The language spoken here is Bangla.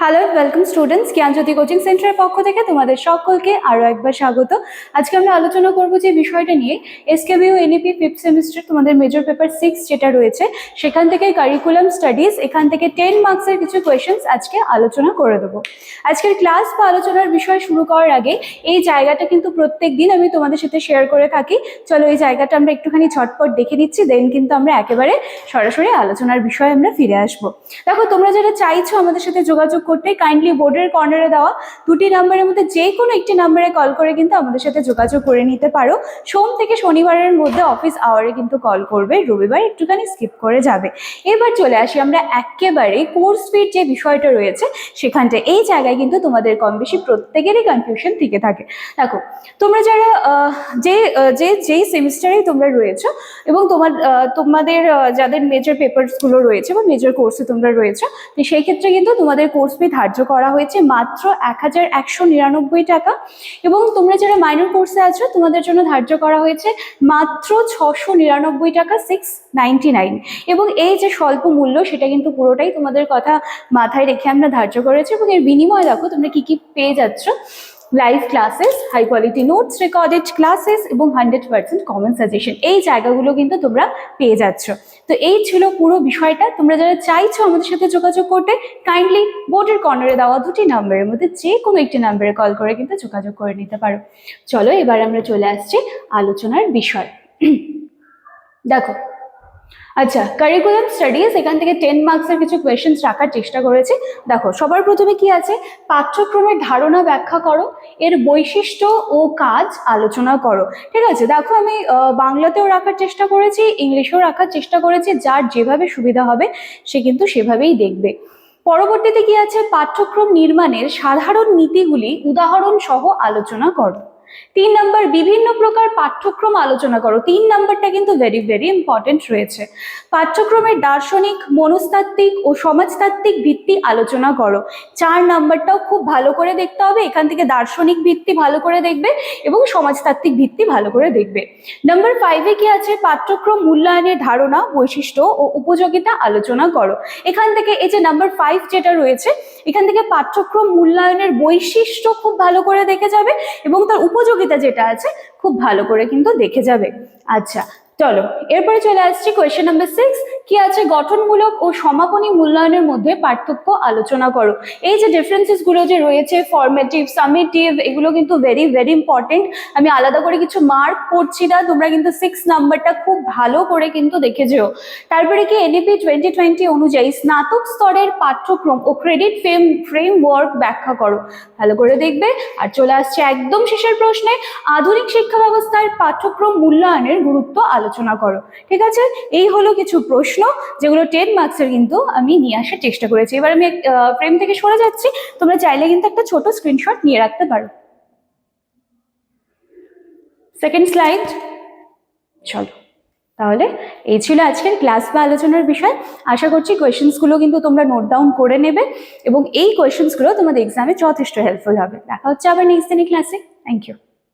Hello welcome students Gyanjyoti coaching সেন্টারের পক্ষ থেকে তোমাদের সকলকে আরও একবার স্বাগত। আজকে আমরা আলোচনা করব যে বিষয়টা নিয়ে। এসকেবিউ এনইপি ফিফথ সেমিস্টার তোমাদের মেজর পেপার সিক্স যেটা রয়েছে, সেখান থেকে কারিকুলাম স্টাডিজ এখান থেকে টেন মার্কসের কিছু কোয়েশনস আজকে আলোচনা করে দেবো। আজকের ক্লাস বা আলোচনার বিষয় শুরু করার আগে এই জায়গাটা কিন্তু প্রত্যেক দিন আমি তোমাদের সাথে শেয়ার করে থাকি। চলো এই জায়গাটা আমরা একটুখানি ঝটপট দেখে নিচ্ছি দেন কিন্তু আমরা একেবারে সরাসরি আলোচনার বিষয়ে আমরা ফিরে আসব। দেখো, তোমরা যারা চাইছো আমাদের সাথে যোগাযোগ করতে কাইন্ডলি বোর্ডের কর্নারে দেওয়া দুটি নাম্বারের মধ্যে যে কোনো একটি নাম্বারে কল করে কিন্তু আমাদের সাথে যোগাযোগ করে নিতে পারো। সোম থেকে শনিবারের মধ্যে অফিস আওয়ারে কিন্তু কল করবে। রবিবার একটুখানি স্কিপ করে যাবে। এবার চলে আসি আমরা একেবারে কোর্স ফিট যে বিষয়টা রয়েছে সেখানটা এই জায়গায় কিন্তু তোমাদের কম বেশি প্রত্যেকেরই কনফিউশন থেকে থাকে। দেখো, তোমরা যারা যে যে, যেই সেমিস্টারেই তোমরা রয়েছো এবং তোমার তোমাদের যাদের মেজর পেপারসগুলো রয়েছে বা মেজর কোর্সে তোমরা রয়েছো সেই ক্ষেত্রে কিন্তু তোমাদের কোর্স ফি ধার্য করা হয়েছে মাত্র এক হাজার একশো নিরানব্বই টাকা। এবং তোমরা যারা মাইনর কোর্সে আছো, তোমাদের জন্য ধার্য করা হয়েছে মাত্র ছশো নিরানব্বই টাকা সিক্স নাইনটি নাইন এবং এই যে স্বল্প মূল্য, সেটা কিন্তু পুরোটাই তোমাদের কথা মাথায় রেখে আমরা ধার্য করেছি। এবং এর বিনিময়ে দেখো তোমরা কি কি পেয়ে যাচ্ছ। Live classes high quality notes recorded classes এবং হান্ড্রেড পার্সেন্ট কমন সাজেশন এই জায়গাগুলো কিন্তু তোমরা পেয়ে যাচ্ছ। তো এই ছিল পুরো বিষয়টা। তোমরা যারা চাইছো আমাদের সাথে যোগাযোগ করতে কাইন্ডলি বোর্ডের কর্নারে দেওয়া দুটি নাম্বারের মধ্যে যে কোনো একটি নাম্বারে কল করে কিন্তু যোগাযোগ করে নিতে পারো। চলো এবার আমরা চলে আসছি আলোচনার বিষয়। দেখো আচ্ছা কারিকুলাম স্টাডিজ এখান থেকে টেন মার্কসের কিছু কোয়েশ্চেন্স রাখার চেষ্টা করেছি। দেখো, সবার প্রথমে কি আছে? পাঠ্যক্রমের ধারণা ব্যাখ্যা করো। এর বৈশিষ্ট্য ও কাজ আলোচনা করো। ঠিক আছে? দেখো, আমি বাংলাতেও রাখার চেষ্টা করেছি, ইংলিশেও রাখার চেষ্টা করেছি, যার যেভাবে সুবিধা হবে, সে কিন্তু সেভাবেই দেখবে। পরবর্তীতে কি আছে? পাঠ্যক্রম নির্মাণের সাধারণ নীতিগুলি উদাহরণ সহ আলোচনা করো। তিন নাম্বার, বিভিন্ন প্রকার পাঠ্যক্রম আলোচনা করো। তিন নাম্বারটা কিন্তু ভেরি ভেরি ইম্পর্টেন্ট রয়েছে। পাঠ্যক্রমের দার্শনিক, মনস্তাত্ত্বিক ও সমাজতাত্ত্বিক ভিত্তি আলোচনা করো। চার নাম্বারটাও খুব ভালো করে দেখতে হবে। এখান থেকে দার্শনিক ভিত্তি ভালো করে দেখবে এবং সমাজতাত্ত্বিক ভিত্তি ভালো করে দেখবে। নাম্বার ফাইভে কি আছে? পাঠ্যক্রম মূল্যায়নের ধারণা, বৈশিষ্ট্য ও উপযোগিতা আলোচনা করো। এখান থেকে এই যে নাম্বার ফাইভ যেটা রয়েছে, এখান থেকে পাঠ্যক্রম মূল্যায়নের বৈশিষ্ট্য খুব ভালো করে দেখে যাবে এবং তার উপযোগিতা যেটা আছে, খুব ভালো করে কিন্তু দেখে যাবে। আচ্ছা চলো, এরপরে চলে আসছি কোয়েশ্চেন নাম্বার সিক্স কি আছে? গঠনমূলক ও সমাপনী মূল্যায়নের মধ্যে পার্থক্য আলোচনা করো। এই যে ডিফারেন্সেসগুলো যে রয়েছে ফর্মেটিভ সামেটিভ এগুলো কিন্তু ভেরি ভেরি ইম্পর্টেন্ট আমি আলাদা করে কিছু মার্ক করছি না, তোমরা কিন্তু সিক্স নাম্বারটা খুব ভালো করে কিন্তু দেখে যেও তারপরে কি এনইপি টোয়েন্টি টোয়েন্টি অনুযায়ী স্নাতক স্তরের পাঠ্যক্রম ও ক্রেডিট ফ্রেম ফ্রেমওয়ার্ক ব্যাখ্যা করো। ভালো করে দেখবে। আর চলে আসছে একদম শেষের প্রশ্নে। আধুনিক শিক্ষা ব্যবস্থার পাঠ্যক্রম মূল্যায়নের গুরুত্ব আলোচনা করো। ঠিক আছে? এই হলো কিছু প্রশ্ন। যেগুলো টেন মার্কসের কিন্তু আমি নিয়ে আসার চেষ্টা করেছি। এবার আমি ফ্রেম থেকে সরে যাচ্ছি। তোমরা চাইলে কিন্তু একটা ছোট স্ক্রিনশট নিয়ে রাখতে পারো। সেকেন্ড স্লাইড চলো। তাহলে এই ছিল আজকের ক্লাস বা আলোচনার বিষয়। আশা করছি কোয়েশ্চেন্সগুলো কিন্তু তোমরা নোট ডাউন করে নেবে এবং এই কোয়েশ্চেন্সগুলো তোমাদের এক্সামে যথেষ্ট হেল্পফুল হবে। দেখা হচ্ছে আবার নেক্সট দিনের ক্লাসে থ্যাংক ইউ